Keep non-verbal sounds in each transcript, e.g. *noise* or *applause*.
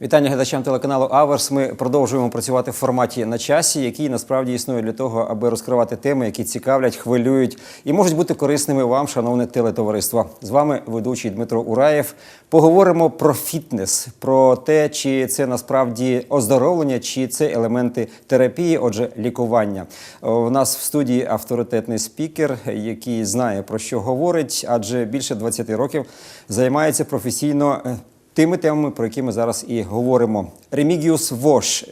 Вітання глядачам телеканалу Аверс. Ми продовжуємо працювати в форматі на часі, який насправді існує для того, аби розкривати теми, які цікавлять, хвилюють і можуть бути корисними вам, шановне телетовариство. З вами ведучий Дмитро Ураєв. Поговоримо про фітнес, про те, чи це насправді оздоровлення, чи це елементи терапії, отже, лікування. У нас в студії авторитетний спікер, який знає про що говорить, адже більше 20 років займається професійно. Тими темами, про які ми зараз і говоримо. Ремігіус Вош,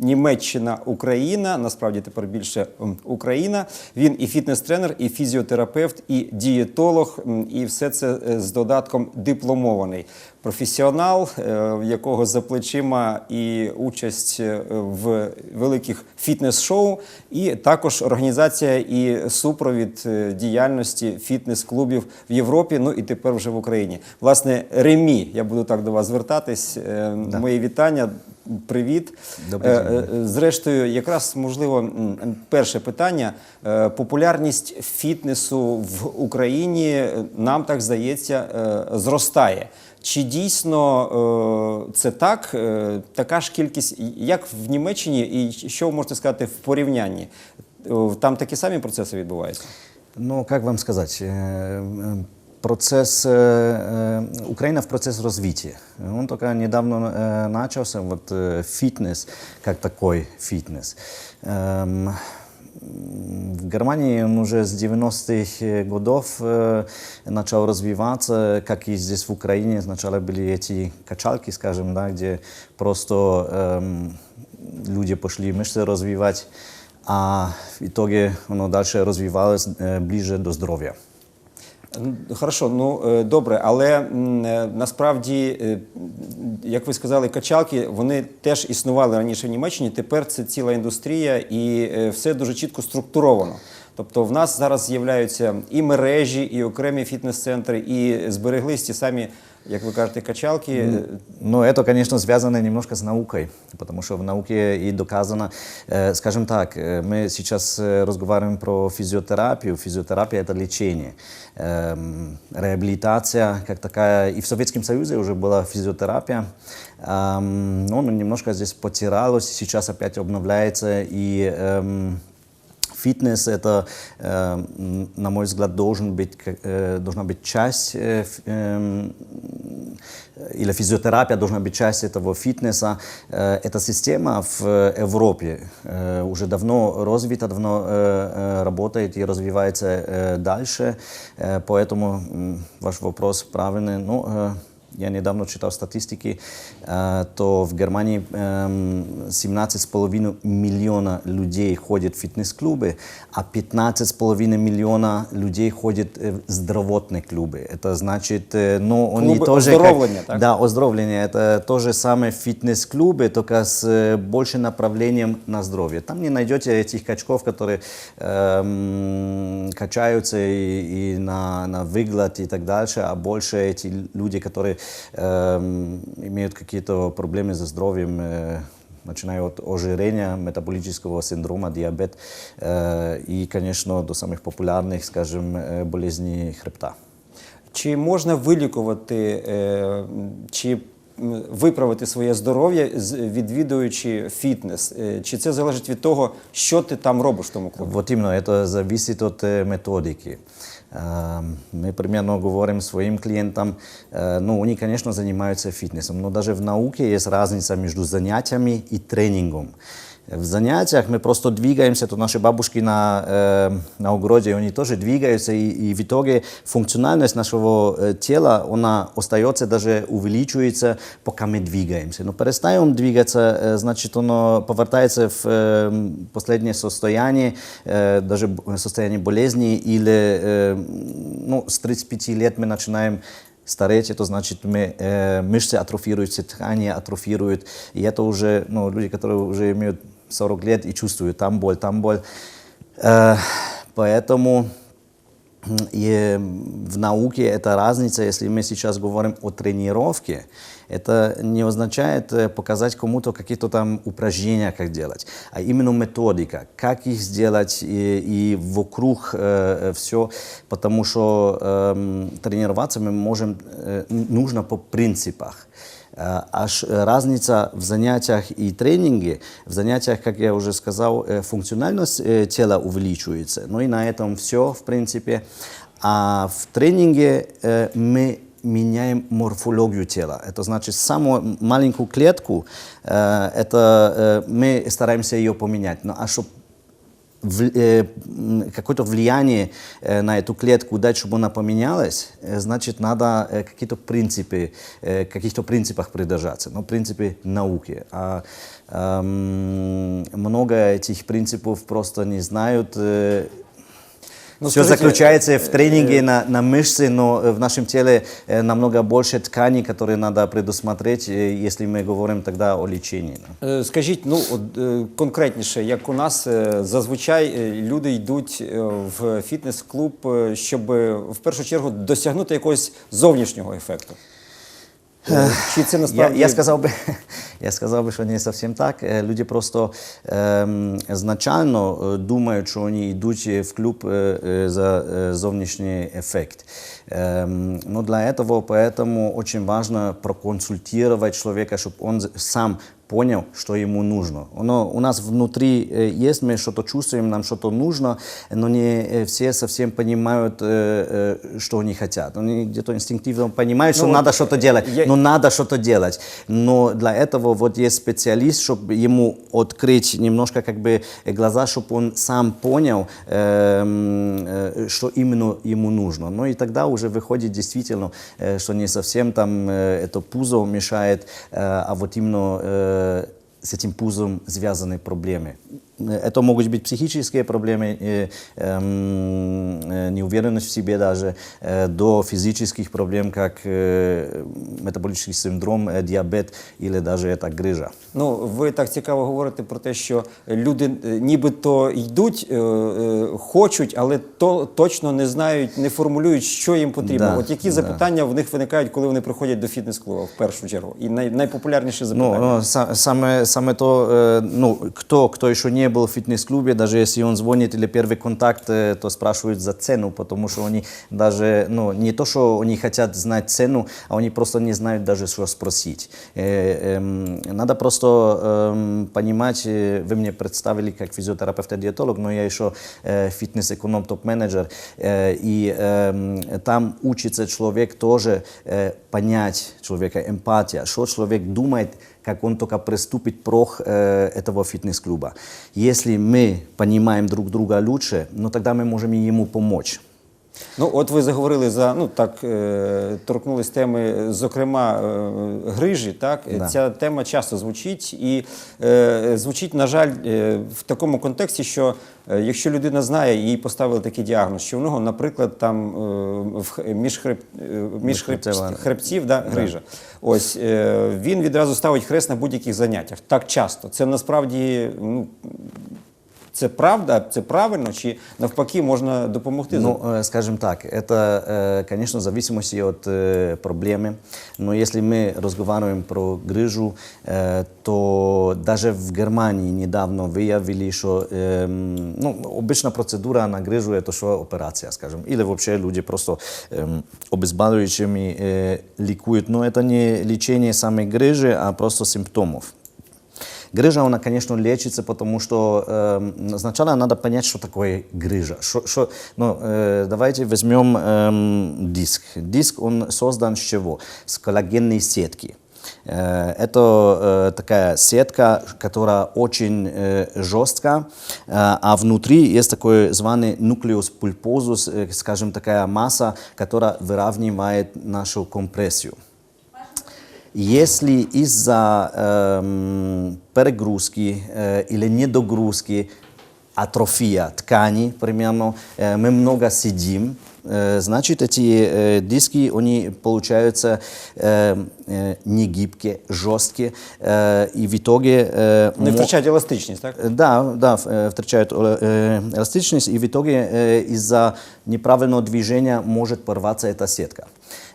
Німеччина, Україна. Насправді тепер більше Україна. Він і фітнес-тренер, і фізіотерапевт, і дієтолог, і все це е, з додатком дипломований. Професіонал, е, в якого за плечима і участь е, в великих фітнес-шоу, і також організація і супровід діяльності фітнес-клубів в Європі, ну і тепер вже в Україні. Власне, Ремі, я буду так до вас звертатись. Е, Мої вітання. Привіт. Е, е, Зрештою, якраз можливо, перше питання. Е, Популярність фітнесу в Україні нам так здається зростає. Чи дійсно це так? Така ж кількість, як в Німеччині, і що ви можете сказати в порівнянні? Там такі самі процеси відбуваються? Ну, как вам сказать, э, процесс, э, э, Украина в процесс развития. Он только недавно э, начался, вот э, фитнес, как такой фитнес. Эм, В Германии он уже с 90-х годов э, начал развиваться, как и здесь в Украине. Сначала были эти качалки, скажем, да, где просто эм, люди пошли мышцы развивать, а в итоге оно дальше развивалось э, ближе до здоровья. Хорошо, ну е, добре, але е, насправді, е, як ви сказали, качалки вони теж існували раніше в Німеччині. Тепер це ціла індустрія і все дуже чітко структуровано. Тобто в нас зараз з'являються і мережі, і окремі фітнес-центри, і збереглись ті самі, як ви кажете, качалки. Е, Но это, конечно, связано немножко с наукой, потому что в науке и доказано, э, скажем так, э, мы сейчас э, разговариваем про физиотерапию. Физиотерапия – это лечение. Эм, реабилитация как такая, и в Советском Союзе уже была физиотерапия, Эм, но немножко здесь потиралось, сейчас опять обновляется, и эм, Фитнес это, э, м, на мой взгляд, должен быть, как- э, должна быть часть, э, ф- эм, или физиотерапия должна быть часть этого фитнеса. Э, Эта система в э, Европе э, уже давно развита, давно э, э, работает и развивается э, дальше. Э, Поэтому м, ваш вопрос правильный. Ну, э, я недавно читал статистики, э, то в Германии эм, 17,5 миллиона людей ходят в фитнес-клубы, а 15,5 миллиона людей ходят э, в здоровотные клубы. Это значит, э, ну, они Клубы тоже... как- оздоровления, так? Да, оздоровление. Это то же самое фитнес-клубы, только с э, большим направлением на здоровье. Там не найдете этих качков, которые эм, качаются и, и на, на выгляд и так дальше, а больше эти люди, которые эм, имеют какие-то проблемы со здоровьем, э, начиная от ожирения, метаболического синдрома, диабет э, и, конечно, до самых популярных, скажем, э, болезней хребта. Чи можна вилікувати е, чи м, виправити своє здоров'я, з- відвідуючи фітнес? Е, Чи це залежить від того, що ти там робиш в тому клубі? Вот именно, это зависит от э, методики. Эм, Мы примерно говорим своим клиентам, э, ну, они, конечно, занимаются фитнесом, но даже в науке есть разница между занятиями и тренингом. В занятиях мы просто двигаемся, то наши бабушки на, э, на огороде, они тоже двигаются, и, и в итоге функциональность нашего э, тела, она остается, даже увеличивается, пока мы двигаемся. Но перестаем двигаться, э, значит, оно повертается в э, последнее состояние, э, даже б- состояние болезни, или э, ну, с 35 лет мы начинаем стареть, это значит, мы, э, мышцы атрофируются, ткани атрофируют, и это уже ну, люди, которые уже имеют 40 лет и чувствуют там боль, там боль. Э, поэтому м, и в науке это разница, если мы сейчас говорим о тренировке, это не означает э, показать кому-то какие-то там упражнения, как делать, а именно методика, как их сделать и, и вокруг э, все, потому что эм, тренироваться мы можем, э, нужно по принципах. Аж э, разница в занятиях и тренинге, в занятиях, как я уже сказал, э, функциональность э, тела увеличивается. Ну и на этом все, в принципе. А в тренинге мы меняем морфологию тела. Это значит, самую маленькую клетку, это мы стараемся ее поменять. Но а чтобы какое-то влияние э, на эту клетку дать, чтобы она поменялась, э, значит, надо э, какие-то принципы, э, каких-то принципах придержаться, ну, принципы науки. А эм, много этих принципов просто не знают. э, Ну, Все скажите, заключается в тренинге на, на мышцы, но э, в нашем теле э, намного больше тканей, которые надо предусмотреть, э, если мы говорим тогда о лечении. да. Е, Скажіть, ну от, е, конкретніше, як у нас е, зазвичай е, люди йдуть е, в фітнес-клуб, е, щоб е, в першу чергу досягнути якогось зовнішнього ефекту. Е, Чи це Я, насправді я, сказал бы, *laughs* я сказал бы, что не совсем так. Э, Люди просто эм, изначально э, думают, что они идут э, в клуб э, э, за э, зовнішній эффект. Эм, но для этого поэтому очень важно проконсультировать человека, чтобы он з- сам понял, что ему нужно. Оно у нас внутри э, есть, мы что-то чувствуем, нам что-то нужно, но не э, все совсем понимают, э, э, что они хотят. Они где-то инстинктивно понимают, что Ну, надо вот, что-то делать, я- но надо что-то делать. Но для этого вот есть специалист, чтобы ему открыть немножко как бы глаза, чтобы он сам понял, эм, э, что именно ему нужно. Ну и тогда уже выходит действительно, э, что не совсем там э, это пузо мешает, э, а вот именно э, с этим пузом связаны проблемы. Э, Это могут быть психические проблемы, э, эм, э, неуверенность в себе даже, э, до физических проблем, как э, метаболический синдром, э, диабет или даже это грыжа. Ну, ви так цікаво говорите про те, що люди е, нібито йдуть, е, е, хочуть, але то точно не знають, не формулюють, що їм потрібно. Да, От які да. запитання в них виникають, коли вони приходять до фітнес-клубу в першу чергу? І най, найпопулярніше Ну, запитання. ну, са- самое, самое то, э, ну, кто, кто еще не был в фитнес-клубе, даже если он звонит или первый контакт, э, то спрашивают за цену, потому что они даже, ну, не то, что они хотят знать цену, а они просто не знают даже, что спросить. Э, эм, надо просто эм, понимать, э, вы мне представили как физиотерапевт и диетолог, но я еще э, фитнес-эконом, топ-менеджер, э, и эм, там учится человек тоже э, понять человека, эмпатия, что человек думает, как он только приступит прох э, этого фитнес-клуба. Если мы понимаем друг друга лучше, ну тогда мы можем и ему помочь. Ну, от ви заговорили за ну так е, торкнулись теми, зокрема е, грижі. Так Да. ця тема часто звучить, і е, звучить, на жаль, е, в такому контексті, що е, якщо людина знає, їй поставили такий діагноз, що в нього, наприклад, там е, в між хреб, між хреб, хребців да, грижа. Ось е, він відразу ставить хрест на будь-яких заняттях. Так часто. Це насправді ну. Це правда, це правильно, чи навпаки можна допомогти? Ну, э, скажем так, это, э, конечно, в зависимости от э, проблемы. Но если мы разговариваем про грыжу, э, то даже в Германии недавно выявили, что эм, ну, обычно процедура на грыжу это что операция, скажем. Или вообще люди просто эм, обезболивающими э, ликуют. Но это не лечение самой грыжи, а просто симптомов. Грыжа, она, конечно, лечится, потому что э, сначала надо понять, что такое грыжа. Шо- шо- ну, э, давайте возьмем эм, диск. Диск, он создан с чего? С коллагенной сетки. Э, Это э, такая сетка, которая очень э, жесткая, э, а внутри есть такой званый нуклеус пульпозус, э, скажем, такая масса, которая выравнивает нашу компрессию. Если из-за эм, перегрузки э, или недогрузки, атрофия ткани, примерно, э, мы много сидим, э, значит, эти э, диски, они получаются э, э, негибкие, жесткие, э, и в итоге... э, Не мо- втрачають еластичність, так? Э, Да, да, в- э, втрачают э, эластичность, и в итоге э, из-за неправильного движения может порваться эта сетка.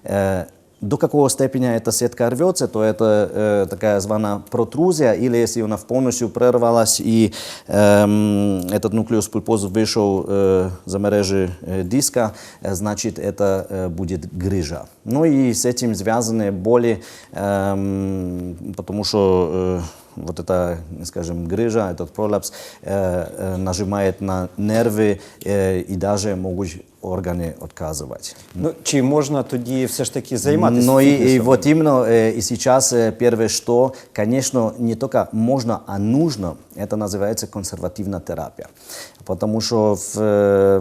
Э, до какого степени эта сетка рвется, то это э, такая званая протрузия, или если она полностью прорвалась и эм, этот нуклеус пульпоза вышел э, за мережи э, диска, э, значит это э, будет грыжа. Ну и с этим связаны боли, эм, потому что э, вот эта, скажем, грыжа, этот пролапс э, э, нажимает на нервы э, и даже могут органы отказывать. Ну чи можна тоді все ж таки займатися? Но и, и фітнесом? вот именно э, и сейчас э, первое, что, конечно, не только можно, а нужно, это называется консервативная терапия. Потому что в, э,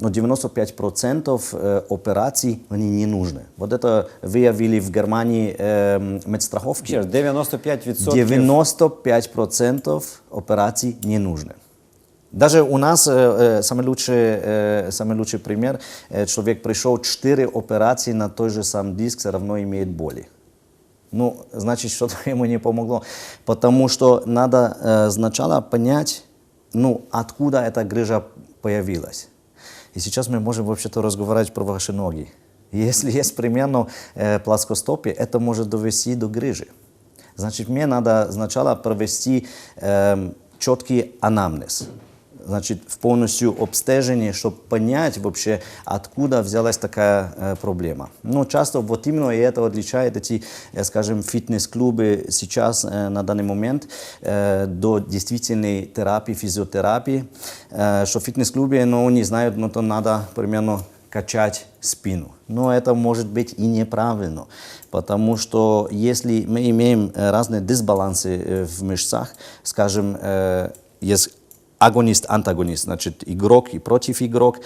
ну, 95% э, операций они не нужны. Вот это выявили в Германии э, медстраховки. Ще раз, 95% 95% операций не нужны. Даже у нас э, э, самый, лучший, э, самый лучший пример, э, человек пришел 4 операции на той же сам диск, все равно имеет боли. Ну, значит, что-то *laughs* ему не помогло. Потому что надо э, сначала понять, ну, откуда эта грыжа появилась. И сейчас мы можем вообще-то разговаривать про ваши ноги. Если *laughs* есть примерно э, плоскостопие, это может довести до грыжи. Значит, мне надо сначала провести эм, четкий анамнез. Значит, в полностью обстежение, чтобы понять вообще, откуда взялась такая э, проблема. Ну, часто вот именно и это отличает эти, э, скажем, фитнес-клубы сейчас э, на данный момент э, до действительной терапии, физиотерапии, э, что в фитнес-клубе, ну, не знают, ну, то надо примерно качать спину. Но это может быть и неправильно, потому что если мы имеем э, разные дисбалансы э, в мышцах, скажем, э, есть агонист, антагонист, значит, игрок и против игрок,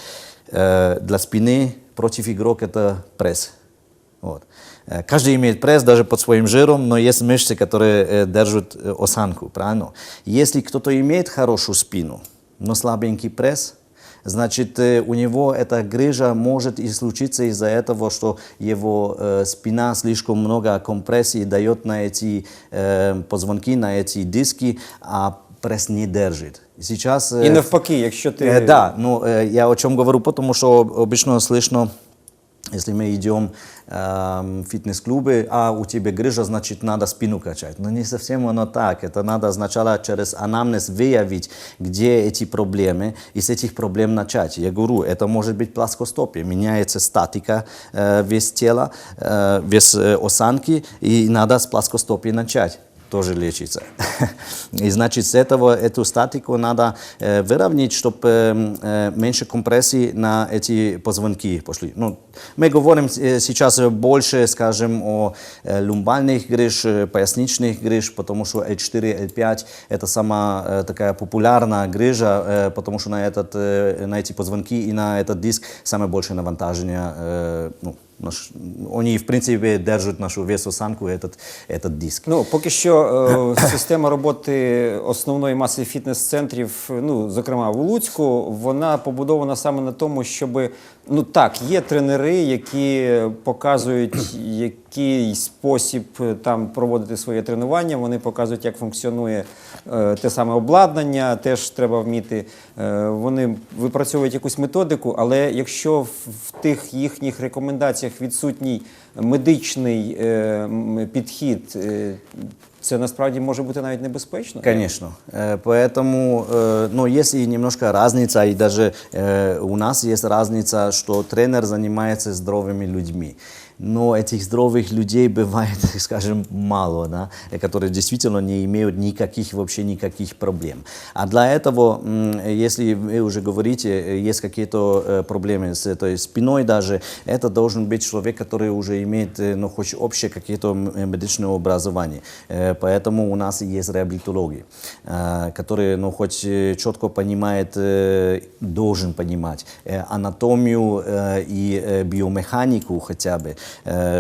для спины против игрок это пресс. Вот. Каждый имеет пресс даже под своим жиром, но есть мышцы, которые держат осанку, правильно? Если кто-то имеет хорошую спину, но слабенький пресс, значит, у него эта грыжа может и случиться из-за этого, что его э, спина слишком много компрессии дает на эти э, позвонки, на эти диски, а пресс не держит. Сейчас... э, І навпаки, якщо ти Э, да, ну э, я о чем говорю, потому что обычно слышно, если мы идем эм, в фитнес-клубы, а у тебя грыжа, значит надо спину качать. Но не совсем оно так. Это надо сначала через анамнез выявить, где эти проблемы, и с этих проблем начать. Я говорю, это может быть плоскостопие, меняется статика э, вес тела, э, вес э, осанки, и надо с плоскостопия начать тоже лечится. *laughs* И значит, с этого эту статику надо э, выровнять, чтобы э, э, меньше компрессий на эти позвонки пошли. Ну, мы говорим э, сейчас больше, скажем, о э, lumbalных грыж, э, поясничных грыж, потому что L4, L5 это самая э, такая популярная грыжа, э, потому что на, этот, э, на эти позвонки и на этот диск самое большее навантажение э, ну, наш, Вони, в принципі, держать нашу весосанку, этот, этот диск. Ну, поки що е, *coughs* система роботи основної маси фітнес-центрів, ну, зокрема в Луцьку, вона побудована саме на тому, щоб ну так, є тренери, які показують, який спосіб е, там проводити своє тренування. Вони показують, як функціонує е, те саме обладнання, теж треба вміти. Е, вони випрацьовують якусь методику, але якщо в, в тих їхніх рекомендаціях відсутній медичний е, підхід, е, це насправді може бути навіть небезпечно. Конечно. Э, Поэтому, э, ну, есть и немножко разница, и даже э, у нас есть разница, что тренер занимается здоровыми людьми. Но этих здоровых людей бывает, *laughs* скажем, мало, да, которые действительно не имеют никаких, вообще никаких проблем. А для этого, если вы уже говорите, есть какие-то э, проблемы с этой спиной даже, это должен быть человек, который уже имеет, э, ну, хоть общее какие-то э, медицинское образование. Поэтому у нас есть реабилитологи, которые, ну, хоть четко понимает, должен понимать анатомию и биомеханику хотя бы,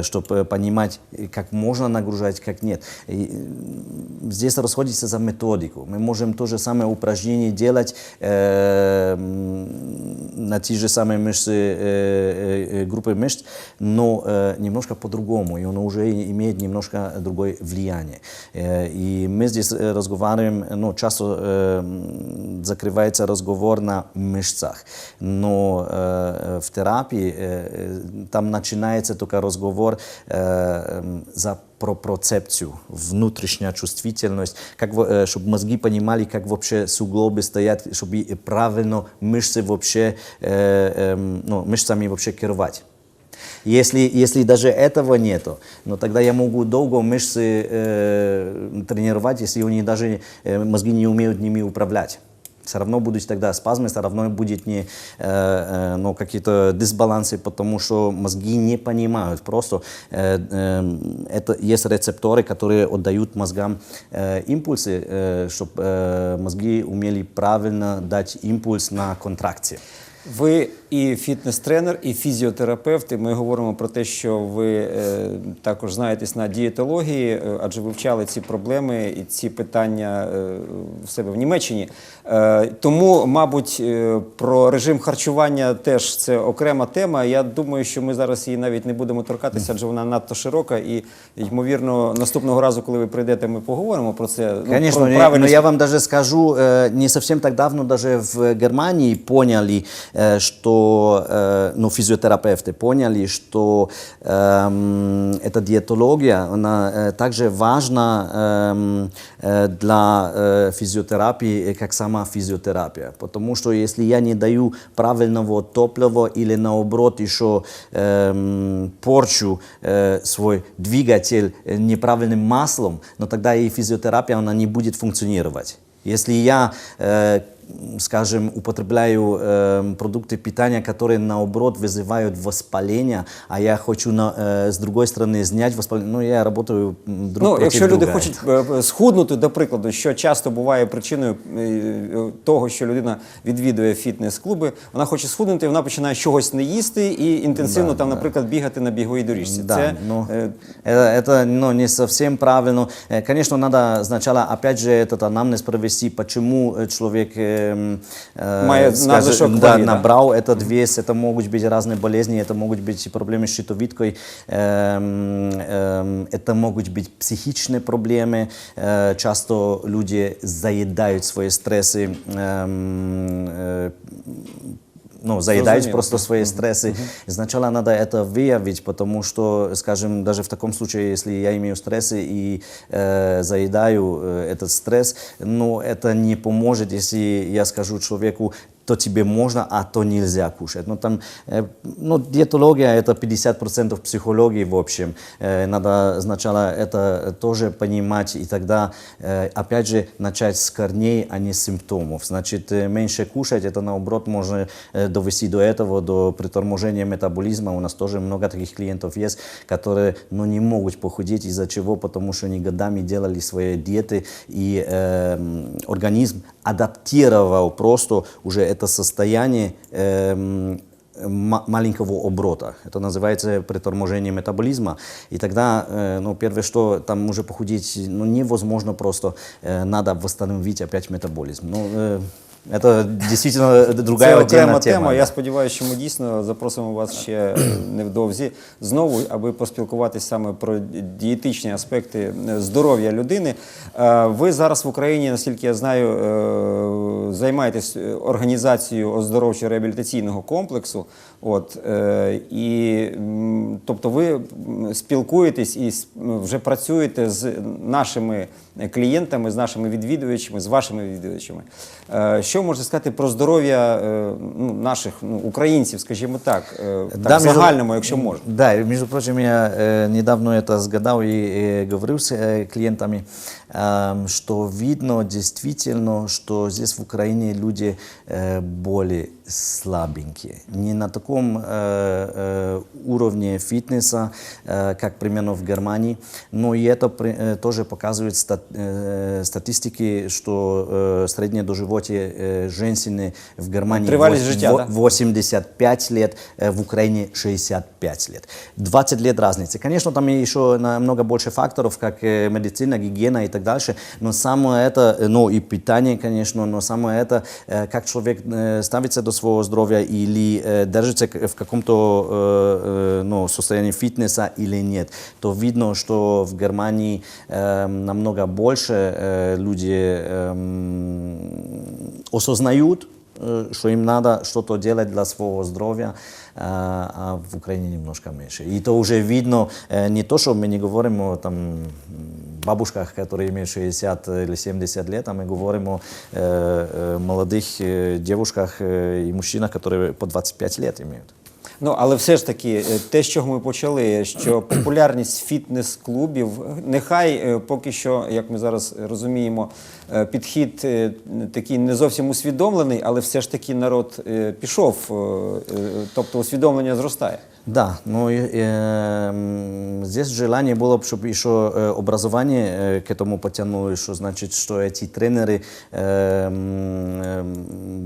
чтобы понимать, э, как можно нагружать, как нет. И, здесь расходится за методику. Мы можем то же самое упражнение делать э, на те же самые мышцы, э, э, э, группы мышц, но э, немножко по-другому, и оно уже имеет немножко другое влияние. Э, и мы здесь э, разговариваем, ну, часто э, закрывается разговор на мышцах, но э, в терапии э, э, там начинается только только разговор э, эм, за про процепцию, внутренняя чувствительность, как, во- э, чтобы мозги понимали, как вообще суглобы стоят, чтобы и правильно мышцы вообще, э, эм, ну, мышцами вообще керовать. Если, если даже этого нету, ну тогда я могу долго мышцы э, тренировать, если они даже э, мозги не умеют ними управлять. Все равно будут тогда спазмы, все равно будет не, э, э, ну, какие-то дисбалансы, потому что мозги не понимают. Просто э, э, это есть рецепторы, которые отдают мозгам э, импульсы, э, чтобы э, мозги умели правильно дать импульс на контракции. Ви і фітнес-тренер, і фізіотерапевт. І ми говоримо про те, що ви е, також знаєтесь на дієтології, е, адже вивчали ці проблеми і ці питання е, в себе в Німеччині. Е, тому, мабуть, е, про режим харчування теж це окрема тема. Я думаю, що ми зараз її навіть не будемо торкатися, адже вона надто широка. І ймовірно, наступного разу, коли ви прийдете, ми поговоримо про це. Ну, Конечно, про я- но я вам даже скажу, э, не совсем так давно даже в Германии поняли, э, что, э, ну, физиотерапевты поняли, что эм, эта диетология, она э, также важна эм, э, для э, физиотерапии, как сама физиотерапия. Потому что если я не даю правильного топлива или наоборот еще эм, порчу э, свой двигатель э, неправильным маслом, но тогда и физиотерапия она не будет функционировать. Если я, э, скажем, употребляю э, продукты питания, которые наоборот вызывают воспаление, а я хочу на, э, с другой стороны снять воспаление, ну я работаю м, друг Ну, против якщо люди друга. хочуть е, схуднути, до прикладу, що часто буває причиною е, е, того, що людина відвідує фітнес-клуби, вона хоче схуднути, вона починає чогось не їсти і інтенсивно там, наприклад, бігати на біговій доріжці. Да, Це но е, это, это ну, не совсем правильно. Э, Конечно, надо сначала опять же этот анамнез провести, почему э, человек эм, э, Має скажем, надлишок да, ваги, да? набрал этот вес, это могут быть разные болезни, это могут быть проблемы с щитовидкой, эм, эм, это могут быть психичные проблемы. Э, Часто люди заедают свои стрессы эм, э, ну, заедают Зрозуміло. просто свои стрессы. Сначала надо это выявить, потому что, скажем, даже в таком случае, если я имею стрессы и э, заедаю э, этот стресс, ну, это не поможет, если я скажу человеку, то тебе можно, а то нельзя кушать. Ну, там, э, ну, диетология – это 50% психологии в общем. Э, надо сначала это тоже понимать, и тогда, э, опять же, начать с корней, а не с симптомов. Значит, меньше кушать – это, наоборот, можно довести до этого, до приторможения метаболизма. У нас тоже много таких клиентов есть, которые ну, не могут похудеть из-за чего? Потому что они годами делали свои диеты, и э, организм адаптировал просто уже это состояние эм, ма- маленького оборота. Это называется приторможение метаболизма. И тогда, э, ну, первое, что там уже похудеть ну, невозможно просто, э, надо восстановить опять метаболизм. Ну, э, дійсно друга другая Це окрема тема. тема. Я сподіваюся, що ми дійсно запросимо вас ще невдовзі знову, аби поспілкуватися саме про дієтичні аспекти здоров'я людини. Е, Ви зараз в Україні, наскільки я знаю, е, займаєтесь організацією оздоровчо-реабілітаційного комплексу. От е, і м, тобто, ви м, спілкуєтесь і с- м, вже працюєте з нашими клієнтами, з нашими відвідувачами, з вашими відвідувачами. Е, Що можете сказати про здоров'я е, ну, наших ну, українців, скажімо так, е, так Да, в между- загальному, якщо можна? Да, и, между прочим, я э, недавно это сгадал и э, говорил с э, клиентами, эм, что видно действительно, что здесь в Украине люди э, более Слабенькие. Не на таком э, э, уровне фитнеса, э, как примерно в Германии, но и это при- э, тоже показывает стат- э, статистики, что э, среднее доживотие э, женщины в Германии Тривалість вось- життя, во- да? 85 лет, э, в Украине 65 лет. 20 лет разницы. Конечно, там еще намного больше факторов, как э, медицина, гигиена и так дальше, но самое это, ну и питание, конечно, но самое это, э, как человек э, ставится до своего здоровья или э, держится к- в каком-то э, э, ну, состоянии фитнеса или нет, то видно, что в Германии э, намного больше э, люди эм, осознают, э, что им надо что-то делать для своего здоровья, э, а в Украине немножко меньше. И это уже видно, э, не то, что мы не говорим о там, бабушках, которые имеют 60 или 70 лет, а мы говорим о э, э, молодых э, девушках э, и мужчинах, которые по 25 лет имеют. Ну, але все ж таки, е, те, з чого ми почали, що *clears throat* популярність фітнес-клубів, нехай е, поки що, як ми зараз розуміємо, е, підхід такий не зовсім усвідомлений, але все ж таки народ пішов, тобто усвідомлення зростає. Да, но э, м, здесь желание было, чтобы еще э, образование э, к этому потянуло, что значит, что эти тренеры э, м, э,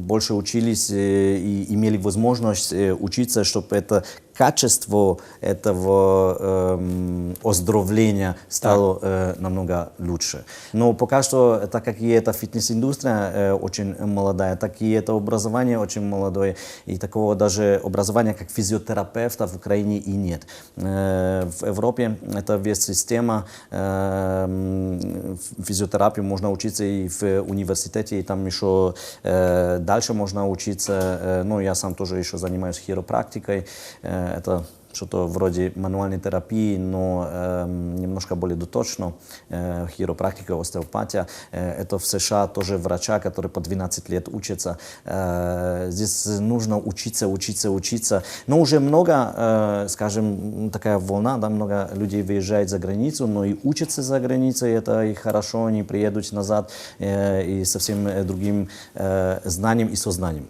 больше учились э, и имели возможность э, учиться, чтобы это качество этого эм, оздоровления стало э, намного лучше. Но пока что, так как и эта фитнес-индустрия э, очень молодая, так и это образование очень молодое, и такого даже образования, как физиотерапевта в Украине и нет. Э, в Европе это весь система э, физиотерапии, можно учиться и в университете, и там еще э, дальше можно учиться. Э, ну, я сам тоже еще занимаюсь хиропрактикой. Э, это что-то вроде мануальной терапии, но эм, немножко более доточно. Э, хиропрактика, остеопатия. Э, это в США тоже врача, который по 12 лет учатся. Э, здесь нужно учиться, учиться, учиться. Но уже много, э, скажем, такая волна, да, много людей выезжает за границу, но и учатся за границей, это и хорошо, они приедут назад э, и совсем э, другим э, знанием и сознанием.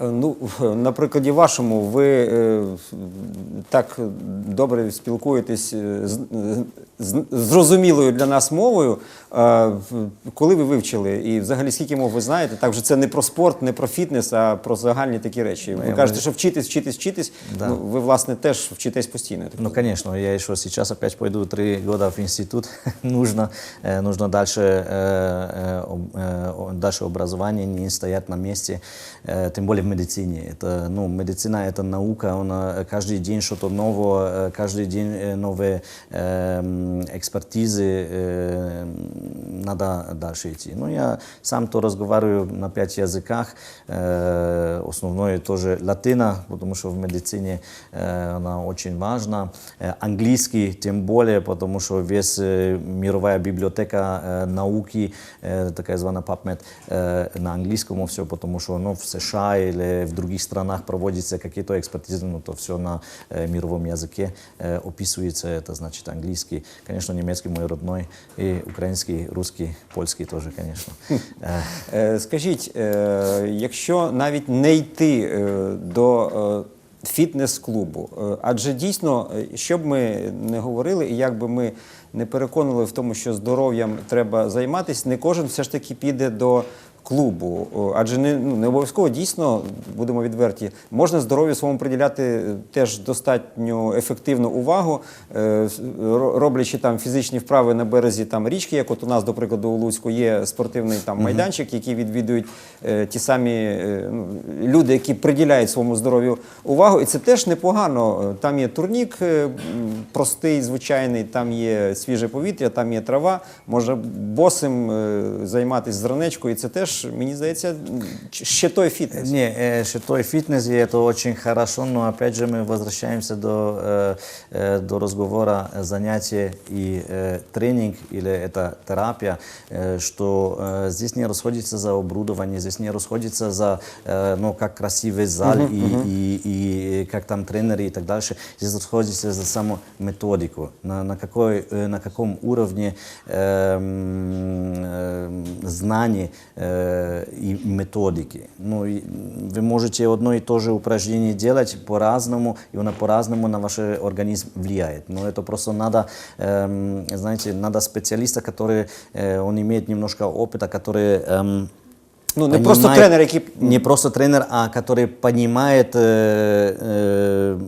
Е, Ну, *laughs* на прикладі вашому, ви е, так добре спілкуєтесь е, з, з зрозумілою для нас мовою. Е, в- коли ви вивчили? І взагалі скільки мов ви знаєте? Так вже це не про спорт, не про фітнес, а про загальні такі речі. Ви Я кажете, ви- що вчитись, вчитись, вчитись. Да. Ну, ви, власне, теж вчитесь постійно. я так Ну, конечно, я еще сейчас опять пойду три года в институт. *laughs* нужно, э, нужно дальше, э, э, об- э, о- дальше образование, не стоять на месте, э, тем более в медицине. Это, ну, медицина – это наука, она э, каждый день что-то новое, э, каждый день э, новые э, м, экспертизы, э, надо дальше идти. Ну, я сам то разговариваю на пять языках, э, основное тоже латына, потому что в медицине э, она очень важна. Э, английский тем более, потому что весь э, мировая библиотека э, науки, э, такая звана PubMed, э, на английском все, потому что ну, в США или в других странах проводятся какие-то экспертизы, но то все на э, мировом языке э, описывается, это значит английский, конечно, немецкий мой родной, и украинский, русский, польский тоже, конечно. *laughs* Э, Е, Скажіть, е, якщо навіть не йти е, до е, фітнес-клубу, е, адже дійсно, що б ми не говорили, і як би ми не переконали в тому, що здоров'ям треба займатися, не кожен все ж таки піде до клубу. Адже не, ну, не обов'язково дійсно, будемо відверті, можна здоров'ю своєму приділяти е, теж достатньо ефективну увагу, е, роблячи там фізичні вправи на березі там річки, як от у нас, до прикладу, у Луцьку є спортивний там майданчик, який відвідують е, ті самі е, ну, люди, які приділяють своєму здоров'ю увагу. І це теж непогано. Там є турнік е, простий, звичайний, там є свіже повітря, там є трава. Може босим займатися зранечку, і це теж, мені здається, м, ч- ще той фітнес. Не, э, что фитнес, и это очень хорошо, но опять же мы возвращаемся до, э, э, до разговора э, занятие и э, тренинг, или это терапия, э, что э, здесь не расходится за оборудование, здесь не расходится за, э, ну, как красивый зал и, и, и как там тренеры и так дальше. Здесь расходится за саму методику, на, на, какой, э, на каком уровне эм, эм, знаний э, и методики. Ну, и вы можете одно и то же упражнение делать по-разному, и оно по-разному на ваш организм влияет. Но это просто надо, эм, знаете, надо специалиста, который, э, он имеет немножко опыта, который... эм, Ну, не просто понимает- тренер, який не просто тренер, а который понимает, э, э,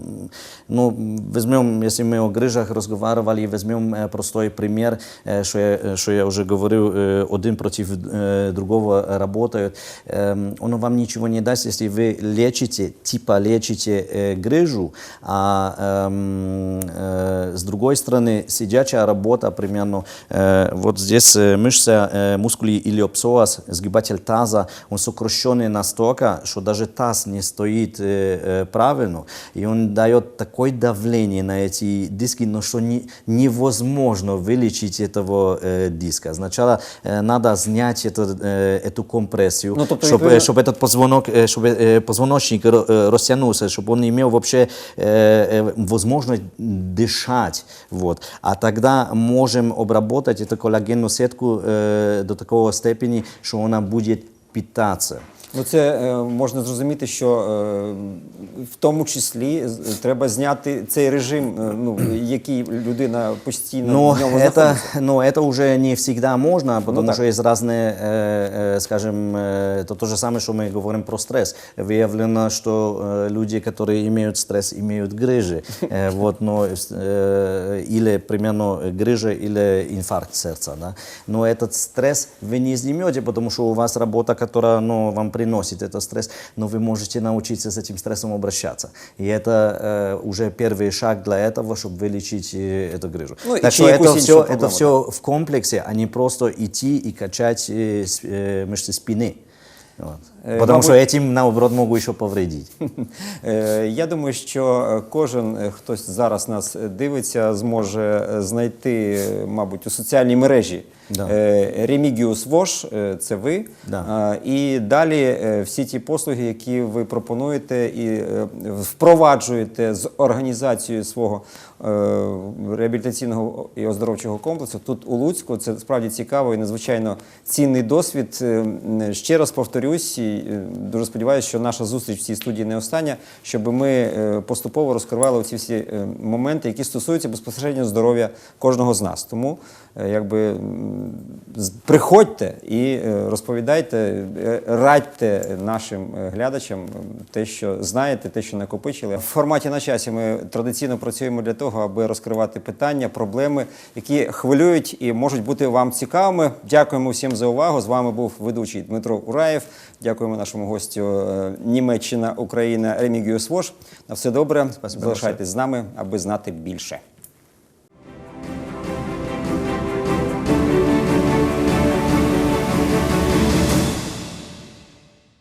ну, возьмем, если мы о грыжах разговаривали, возьмем э, простой пример, э, что, я, э, что я уже говорил, э, один против э, другого работают. Эм, оно вам ничего не даст, если вы лечите, типа лечите э, грыжу, а эм, э, с другой стороны сидячая работа примерно, э, вот здесь э, мышца, э, мускули илиопсоас, сгибатель таза, таза, он сокращенный настолько, что даже таз не стоит э, э, правильно, и он дает такое давление на эти диски, но что не- невозможно вылечить этого э, диска. Сначала э, надо снять это, э, эту компрессию, Ну, тобто, чтобы, відповідно- чтобы этот позвонок, э, чтобы э, позвоночник ро- э, растянулся, чтобы он имел вообще э, э, возможность дышать. Вот. А тогда можем обработать эту коллагенную сетку э, до такого степени, что она будет питаться. Ну, це е, можна зрозуміти, що е, в тому числі з- треба зняти цей режим, е, ну, який людина постійно Но в ньому это, знаходиться. но это уже не всегда можно, потому так. что есть разные, э, э, скажем, э, это то же самое, что мы говорим про стресс. Выявлено, что э, люди, которые имеют стресс, имеют грыжи. Э, вот, но, э, или примерно грыжа, или инфаркт сердца. Да? Но этот стресс вы не снимете, потому что у вас работа, которая ну, вам приносит этот стресс, но вы можете научиться с этим стрессом обращаться. И это э, уже первый шаг для этого, чтобы вылечить э, эту грыжу. Ну, и так что чайку это с все, иншим это проблема, все в комплексе, а не просто идти и качать э, с- э, мышцы спины. Вот. Потому мабуть- что этим, наоборот, могут еще повредить. *laughs* Е, Я думаю, що е, кожен, е, хтось зараз нас е, дивиться, зможе е, знайти, е, мабуть, у соціальній мережі Да. е, Remedius е, це ви. Да. Е, І далі е, всі ті послуги, які ви пропонуєте і е, впроваджуєте з організацією свого е, реабілітаційного і оздоровчого комплексу тут у Луцьку. Це справді цікаво і надзвичайно цінний досвід. Е, Ще раз повторюсь, і е, дуже сподіваюся, що наша зустріч в цій студії не остання, щоб ми е, поступово розкривали ці всі е, моменти, які стосуються безпосередньо здоров'я кожного з нас. Тому е, якби приходьте і е, розповідайте, е, радьте нашим е, глядачам е, те, що знаєте, те, що накопичили. В форматі на часі ми традиційно працюємо для того, аби розкривати питання, проблеми, які хвилюють і можуть бути вам цікавими. Дякуємо всім за увагу. З вами був ведучий Дмитро Ураєв. Дякуємо нашому гостю е, Німеччина, Україна Ремігіус Вош. На все добре. Залишайтесь з нами, аби знати більше.